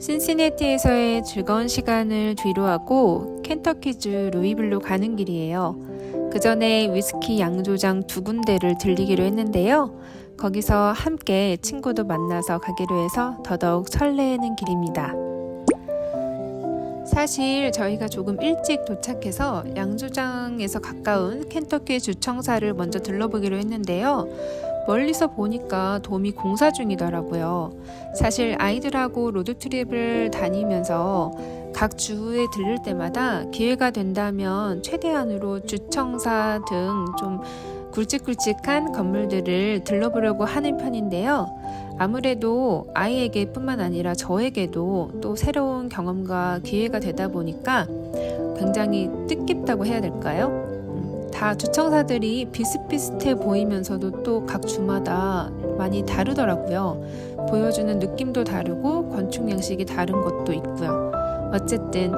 신시내티에서의 즐거운 시간을 뒤로하고 켄터키주 루이빌로 가는 길이에요. 그 전에 위스키 양조장 두 군데를 들리기로 했는데요. 거기서 함께 친구도 만나서 가기로 해서 더더욱 설레는 길입니다. 사실 저희가 조금 일찍 도착해서 양조장에서 가까운 켄터키 주청사를 먼저 들러보기로 했는데요. 멀리서 보니까 돔이 공사 중이더라고요. 사실 아이들하고 로드트립을 다니면서 각 주에 들를 때마다 기회가 된다면 최대한으로 주청사 등 좀 굵직굵직한 건물들을 들러보려고 하는 편인데요. 아무래도 아이에게 뿐만 아니라 저에게도 또 새로운 경험과 기회가 되다 보니까 굉장히 뜻깊다고 해야 될까요? 음, 다 주청사들이 비슷비슷해 보이면서도 또 각 주마다 많이 다르더라고요. 보여주는 느낌도 다르고 건축 양식이 다른 것도 있고요. 어쨌든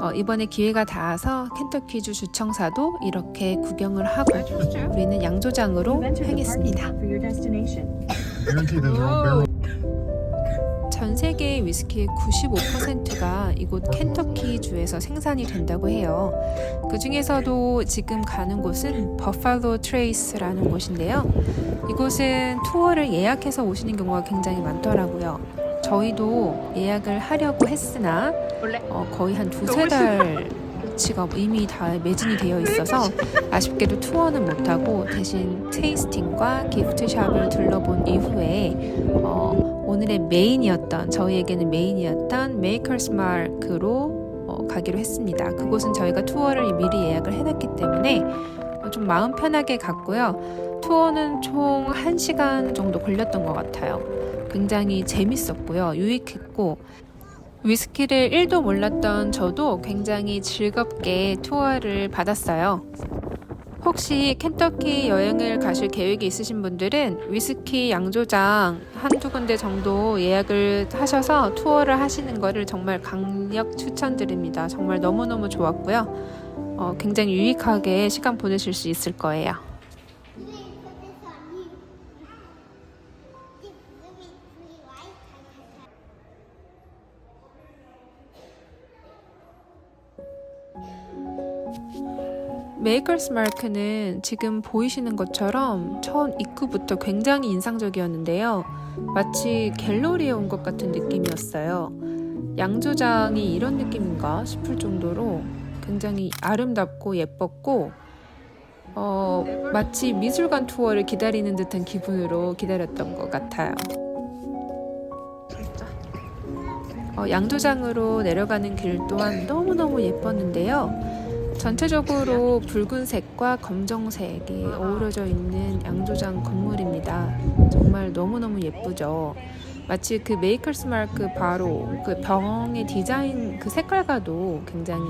어, 이번에 기회가 닿아서 켄터키주 주청사도 이렇게 구경을 하고 우리는 양조장으로 향했습니다. 전 세계의 위스키의 95%가 이곳 켄터키 주에서 생산이 된다고 해요. 그 중에서도 지금 가는 곳은 버팔로 트레이스라는 곳인데요. 이곳은 투어를 예약해서 오시는 경우가 굉장히 많더라고요. 저희도 예약을 하려고 했으나 어, 거의 한 두세 달 치가 이미 다 매진이 되어 있어서 아쉽게도 투어는 못하고 대신 테이스팅과 기프트샵을 둘러본 이후에 어, 오늘의 메인이었던 저희에게는 메인이었던 메이커스 마크로 어, 가기로 했습니다. 그곳은 저희가 투어를 미리 예약을 해놨기 때문에 어, 좀 마음 편하게 갔고요. 투어는 총 1시간 정도 걸렸던 것 같아요. 굉장히 재밌었고요. 유익했고 위스키를 1도 몰랐던 저도 굉장히 즐겁게 투어를 받았어요. 혹시 켄터키 여행을 가실 계획이 있으신 분들은 위스키 양조장 한두 군데 정도 예약을 하셔서 투어를 하시는 거를 정말 강력 추천드립니다. 정말 너무너무 좋았고요. 어, 굉장히 유익하게 시간 보내실 수 있을 거예요. 메이커스 마크는 지금 보이시는 것처럼 처음 입구부터 굉장히 인상적이었는데요. 마치 갤러리에 온 것 같은 느낌이었어요. 양조장이 이런 느낌인가 싶을 정도로 굉장히 아름답고 예뻤고, 어, 마치 미술관 투어를 기다리는 듯한 기분으로 기다렸던 것 같아요. 어, 양조장으로 내려가는 길 또한 너무너무 예뻤는데요. 전체적으로 붉은색과 검정색이 어우러져 있는 양조장 건물입니다. 정말 너무너무 예쁘죠. 마치 그 메이커스 마크 바로 그 병의 디자인 그 색깔과도 굉장히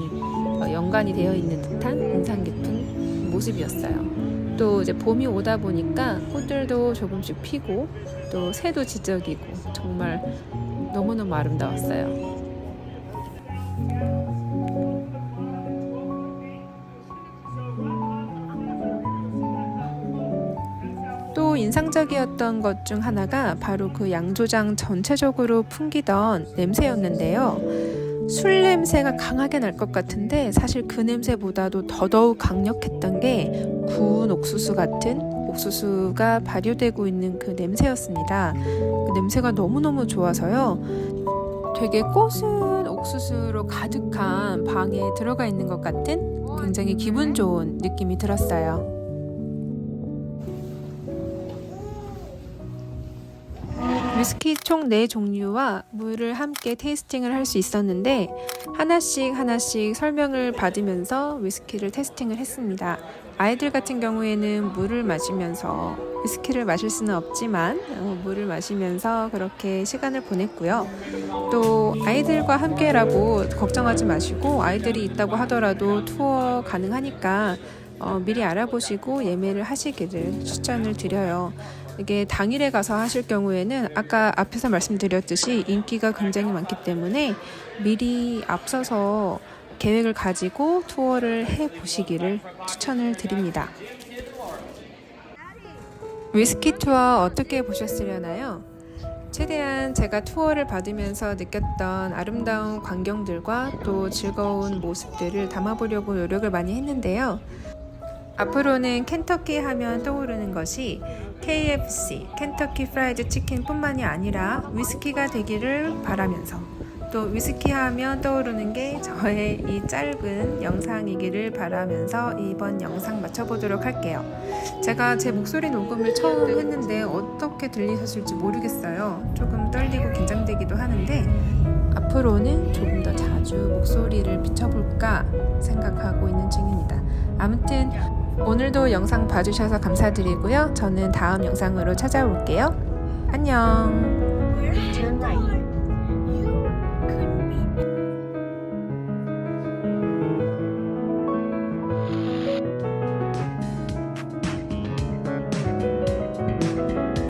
어, 연관이 되어 있는 듯한 인상 깊은 모습이었어요. 또 이제 봄이 오다 보니까 꽃들도 조금씩 피고 또 새도 지적이고 정말 너무너무 아름다웠어요. 인상적이었던 것 중 하나가 바로 그 양조장 전체적으로 풍기던 냄새였는데요. 술 냄새가 강하게 날 것 같은데 사실 그 냄새보다도 더더욱 강력했던 게 구운 옥수수 같은 옥수수가 발효되고 있는 그 냄새였습니다. 그 냄새가 너무너무 좋아서요. 되게 꽃은 옥수수로 가득한 방에 들어가 있는 것 같은 굉장히 기분 좋은 느낌이 들었어요. 위스키 총 4종류와 물을 함께 테이스팅을 할 수 있었는데 하나씩 하나씩 설명을 받으면서 위스키를 테스팅을 했습니다. 아이들 같은 경우에는 물을 마시면서 위스키를 마실 수는 없지만 어, 물을 마시면서 그렇게 시간을 보냈고요. 또 아이들과 함께라고 걱정하지 마시고 아이들이 있다고 하더라도 투어 가능하니까 어, 미리 알아보시고 예매를 하시기를 추천을 드려요. 이게 당일에 가서 하실 경우에는 아까 앞에서 말씀드렸듯이 인기가 굉장히 많기 때문에 미리 앞서서 계획을 가지고 투어를 해 보시기를 추천을 드립니다. 위스키 투어 어떻게 보셨으려나요? 최대한 제가 투어를 받으면서 느꼈던 아름다운 광경들과 또 즐거운 모습들을 담아보려고 노력을 많이 했는데요. 앞으로는 켄터키 하면 떠오르는 것이 KFC, 켄터키 프라이드 치킨 뿐만이 아니라 위스키가 되기를 바라면서 또 위스키 하면 떠오르는 게 저의 이 짧은 영상이기를 바라면서 이번 영상 마쳐보도록 할게요. 제가 제 목소리 녹음을 처음 했는데 어떻게 들리셨을지 모르겠어요. 조금 떨리고 긴장되기도 하는데 앞으로는 조금 더 자주 목소리를 비춰볼까 생각하고 있는 중입니다. 아무튼 오늘도 영상 봐주셔서 감사드리고요. 저는 다음 영상으로 찾아올게요. 안녕. 네,